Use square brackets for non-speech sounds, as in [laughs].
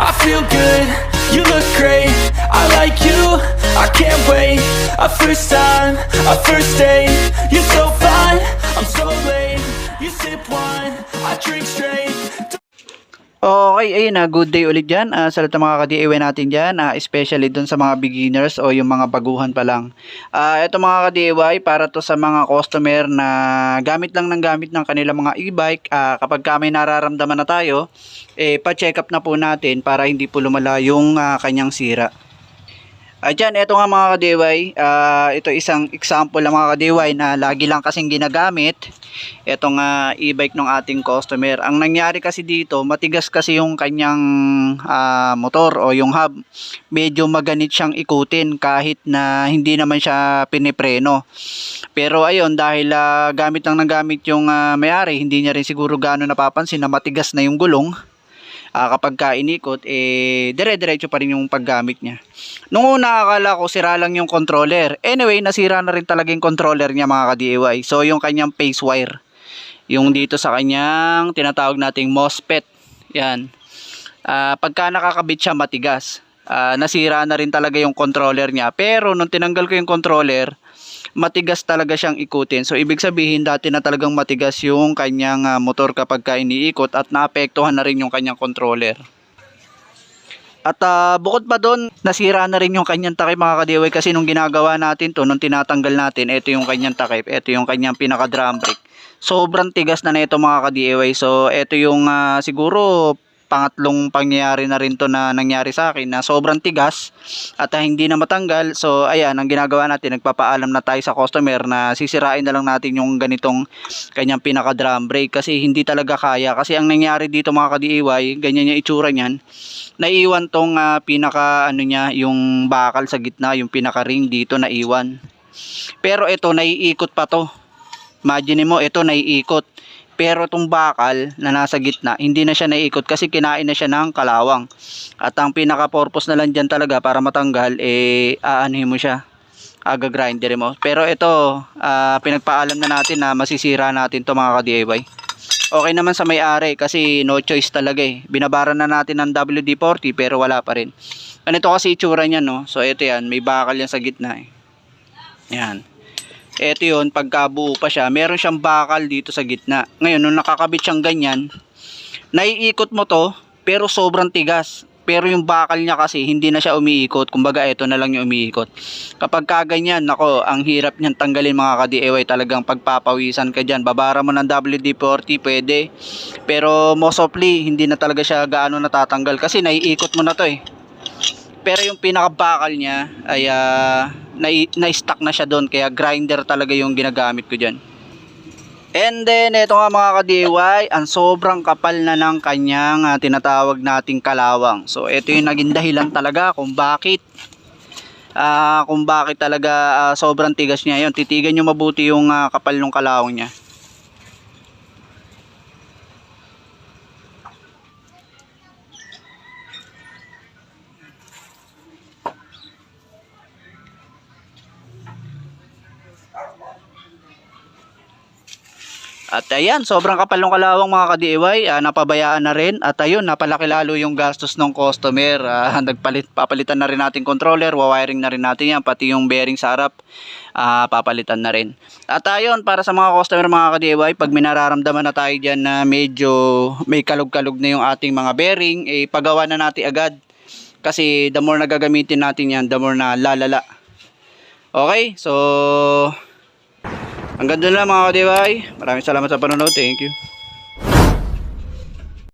I feel good, you look great. I like you, I can't wait. A first time, a first date Okay, ayun na, good day ulit dyan ah, sa lahat ng mga ka-DIY natin dyan, ah, especially dun sa mga beginners o yung mga baguhan pa lang. Ah, ito mga ka-DIY, para to sa mga customer na gamit lang ng gamit ng kanilang mga e-bike, ah, kapag ka may nararamdaman na tayo, eh, pa-check up na po natin para hindi po lumala yung ah, kanyang sira. Ah, dyan, ito nga mga ka-DIY, ah, ito isang example ng mga ka-DIY na lagi lang kasing ginagamit itong ah, e-bike ng ating customer. Ang nangyari kasi dito, matigas kasi yung kanyang ah, motor o yung hub. Medyo maganit siyang ikutin kahit na hindi naman siya pinipreno. Pero ayun, dahil ah, gamit lang ng gamit yung ah, may-ari, hindi niya rin siguro gaano napapansin na matigas na yung gulong. Ah, kapag ka inikot, eh, dire-diretso pa rin yung paggamit niya. Nung una, akala ko sira lang yung controller. Anyway, nasira na rin talaga yung controller niya mga ka-DIY. So, yung kanyang phase wire. Yung dito sa kanyang tinatawag nating MOSFET. Yan. Ah, pagka nakakabit siya matigas. Ah, nasira na rin talaga yung controller niya. Pero nung tinanggal ko yung controller, matigas talaga siyang ikutin. So ibig sabihin dati na talagang matigas yung kanyang ah, motor kapag ka iniikot at naapektuhan na rin yung kanyang controller. At ah, bukod pa doon, nasira na rin yung kanyang takip mga kadiway kasi nung ginagawa natin to, nung tinatanggal natin, ito yung kanyang takip, ito yung kanyang pinaka drum brake. Sobrang tigas na nito mga ka-DIY. So ito yung ah, siguro pangatlong pangyayari na rin to na nangyari sa akin na sobrang tigas at ah, hindi na matanggal. So ayan, ang ginagawa natin, nagpapaalam na tayo sa customer na sisirain na lang natin yung ganitong kanyang pinaka drum brake kasi hindi talaga kaya. Kasi ang nangyari dito mga ka-DIY, ganyan yung itsura niyan. Naiwan tong ah, pinaka ano niya, yung bakal sa gitna, yung pinaka ring dito naiwan. Pero ito naiikot pa to. Imagine mo, ito naiikot. Pero itong bakal na nasa gitna, hindi na siya naiikot kasi kinain na siya ng kalawang. At ang pinaka-purpose na lang dyan talaga para matanggal, eh, aanuhin mo siya. Aga grinder mo. Pero ito, ah, pinagpaalam na natin na masisira natin to mga ka-DIY. Okay naman sa may-ari kasi no choice talaga eh. Binabaran na natin ng WD-40 pero wala pa rin. Ganito kasi itsura niya no. So ito yan, may bakal yan sa gitna eh. Yan. Ito yun, pagkabuo pa siya, meron siyang bakal dito sa gitna. Ngayon, nung nakakabit siyang ganyan, naiikot mo to, pero sobrang tigas. Pero yung bakal niya kasi, hindi na siya umiikot. Kumbaga, ito na lang yung umiikot. Kapag kaganyan, nako, ang hirap niyan tanggalin mga ka-DIY. Talagang pagpapawisan ka dyan. Babara mo ng WD-40, pwede. Pero most ofly, hindi na talaga siya gaano natatanggal. Kasi naiikot mo na to eh pero yung pinakabakal niya ay ah, nai- na-stuck na siya doon kaya grinder talaga yung ginagamit ko dyan. And then ito nga mga ka-DIY ang sobrang kapal na ng kanyang ah, tinatawag nating kalawang. So ito yung naging dahilan talaga kung bakit ah, kung bakit talaga ah, sobrang tigas niya. Yun titigan nyo mabuti yung ah, kapal ng kalawang niya At ayan, sobrang kapal ng kalawang mga ka-DIY, ah, napabayaan na rin. At ayun, napalaki lalo yung gastos ng customer. Ah, [laughs] nagpalit, papalitan na rin natin controller, wawiring na rin natin yan, pati yung bearing sa harap, ah, papalitan na rin. At ayun, para sa mga customer mga ka-DIY, pag minararamdaman na tayo dyan na medyo may kalog-kalog na yung ating mga bearing, eh, pagawa na natin agad. Kasi the more na gagamitin natin yan, the more na lalala. Okay, so Hanggang doon lang mga ka-DIY. Maraming salamat sa panonood. Thank you.